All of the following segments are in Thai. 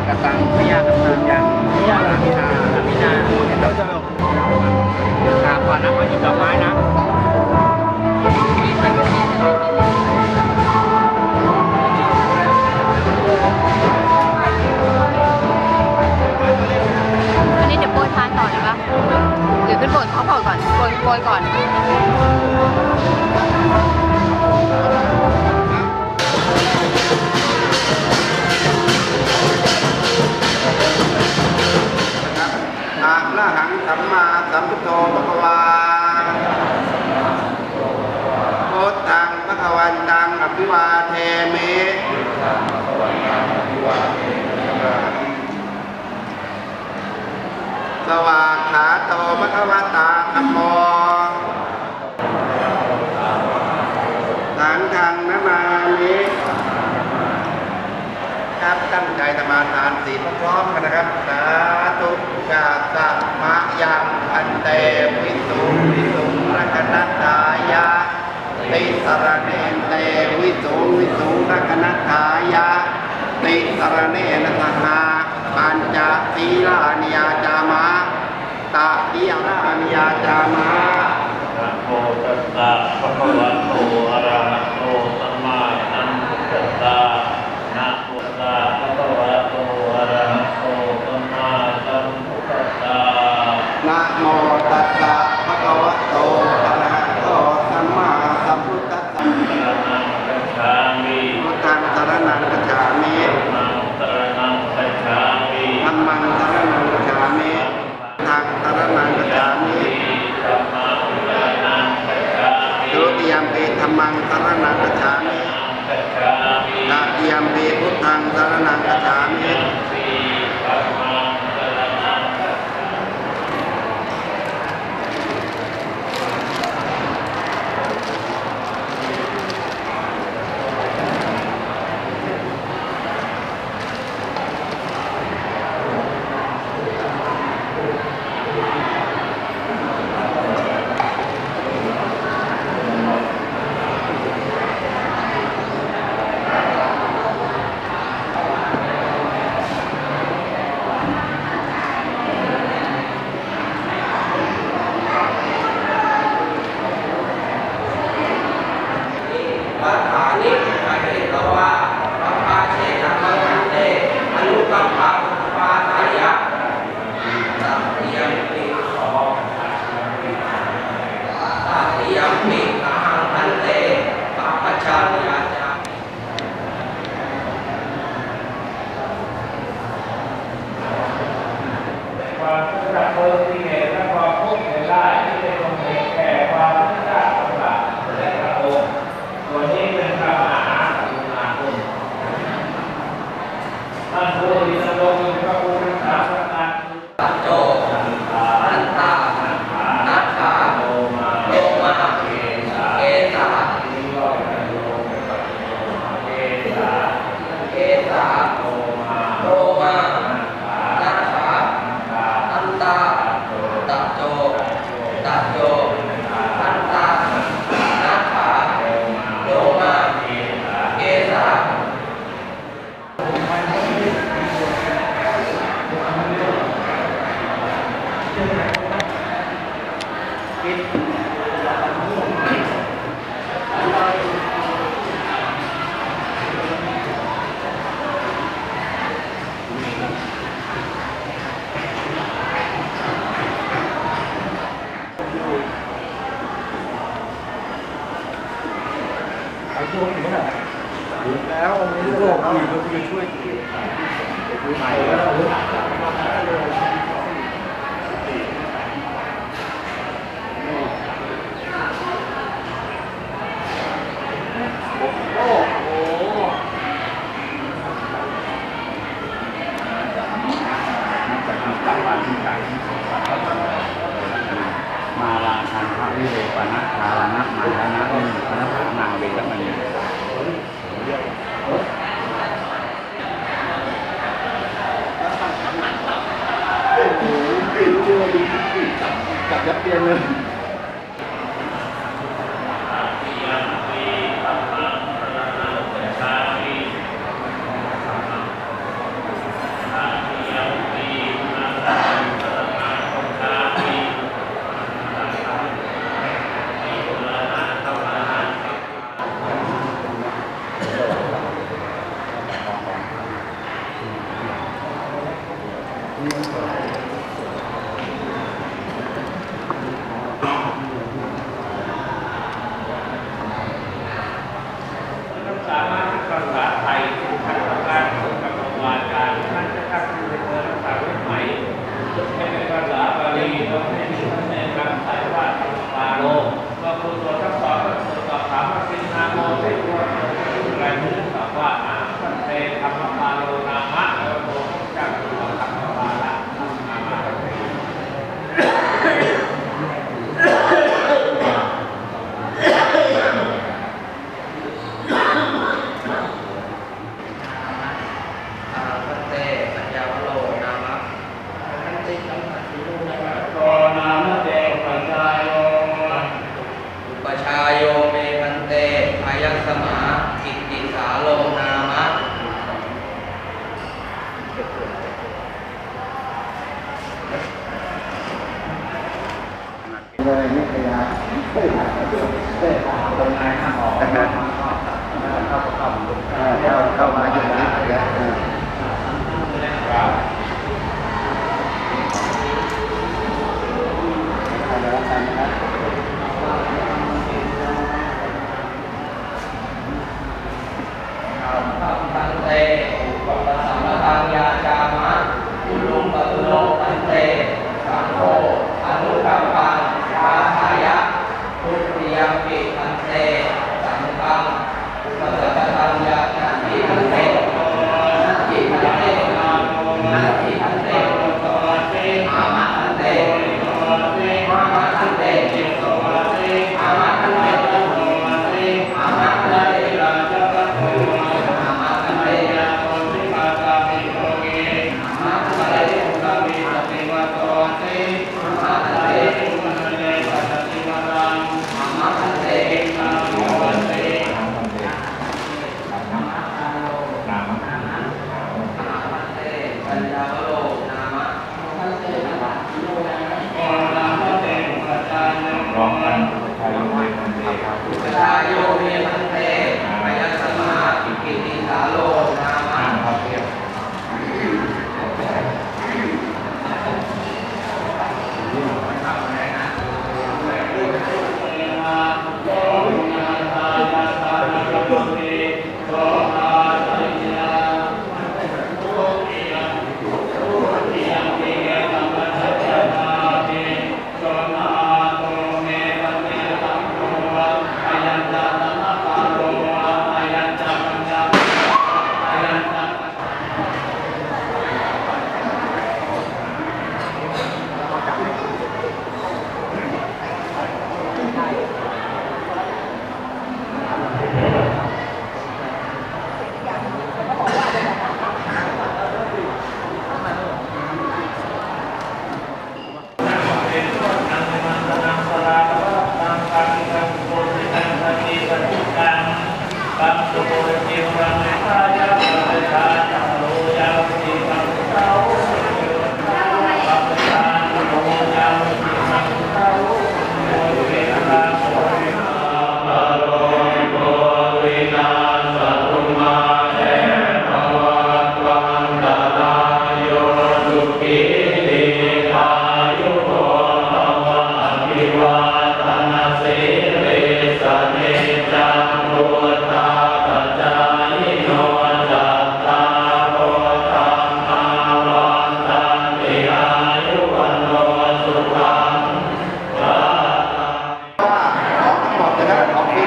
ากระตังพยากระตังย่างพยากระมินามินาเห็นแล้วจะหาก่อนนะมาอยู่กับไม้นะอันนี้เดี๋ยวโบยทานต่อเลยปะหรือขึ้นโบยเขาก่อนก่อนโปรยโปรยก่อน ระหังสัมมาสัมพุทโธภะวาโคตังภะคะวันตังอภิวาเทเมสวากขาโตภะคะวตาธัมโมสังฆังนะมามิครับตั้งใจทำมาทานสีลพร้อมกันนะครับ สาธุ กาตมะยังอันเต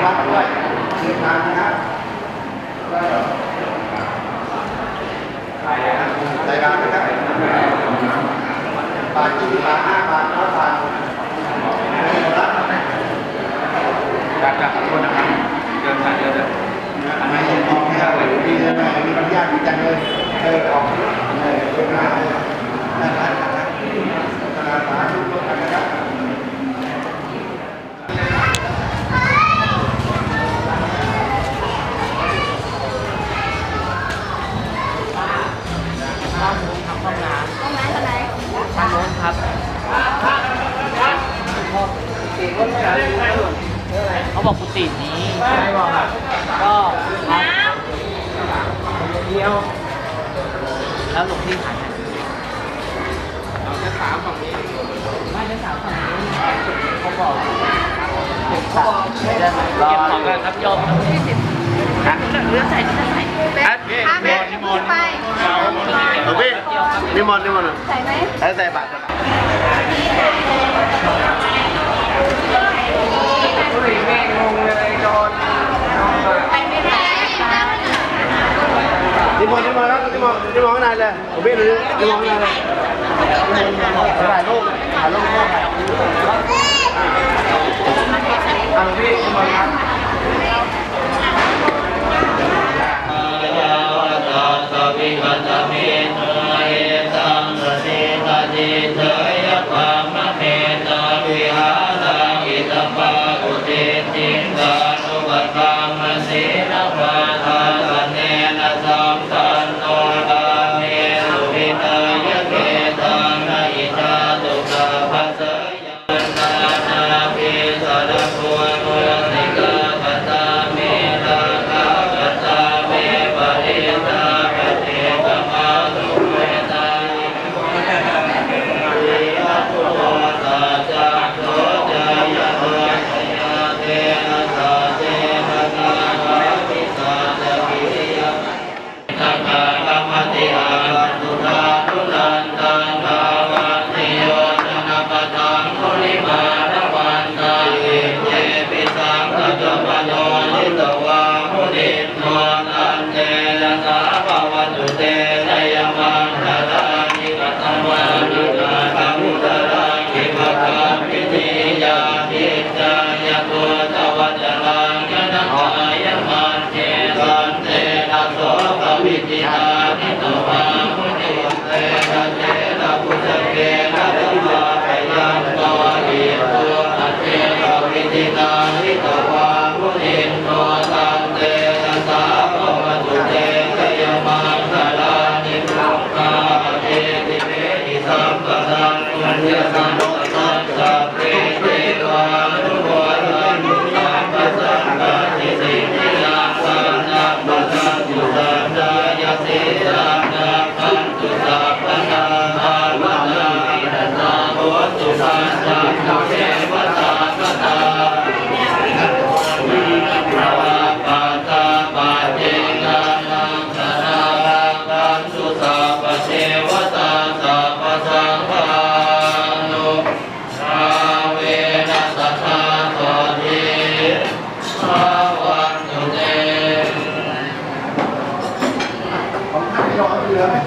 นะครับของที่พักด้วยที่ทานนะครับใส่บารนะครับบาทยี่บาทห้าบาทร้อยบาทรับจากจากขอโทษนะครับเดินผ่านเดินเดินอันไหนยังออกไม่ได้เลยดีเลยนะไรมีปัญญาดีจังเลยเออออกเออเป็นงานนะครับนะครับ นิมนต์นิมนต์ใส่ไหมให้ใส่บาตรไปไม่ได้นิมนต์นิมนต์ครับนิมนต์นิมนต์ข้างในเลยหลวงพี่ดูนิมนต์ข้างในเลยถ่ายรูปถ่ายรูปพ่อถ่ายอะหลวงพี่นิมนต์ครับ เ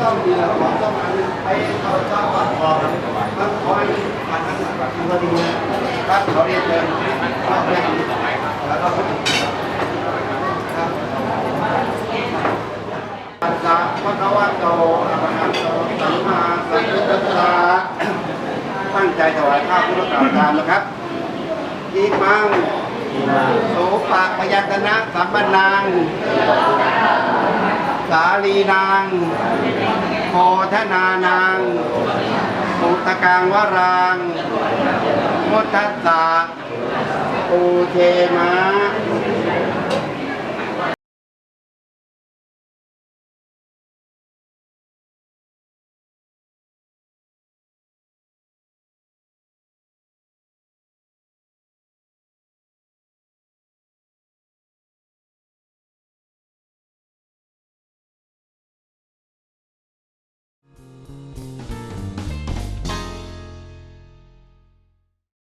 ต้องมีหมอต้องมาไปเขาจ้าวัดคอมันคอยมัทั้งหมดคืว่าดูครับขอเรียนเชิญครับแล้วก็ครับปัญจวัฏวัตโตอะรหังโตสัมมาสัมพุทธะตั้งใจถวายข้าวพุทธกาลทานนะครับอีมังโสปะพยัญชนะสัมปนัง สาลีนาง โพธนานางปุตกังวรางมุทัสสะอุเทมา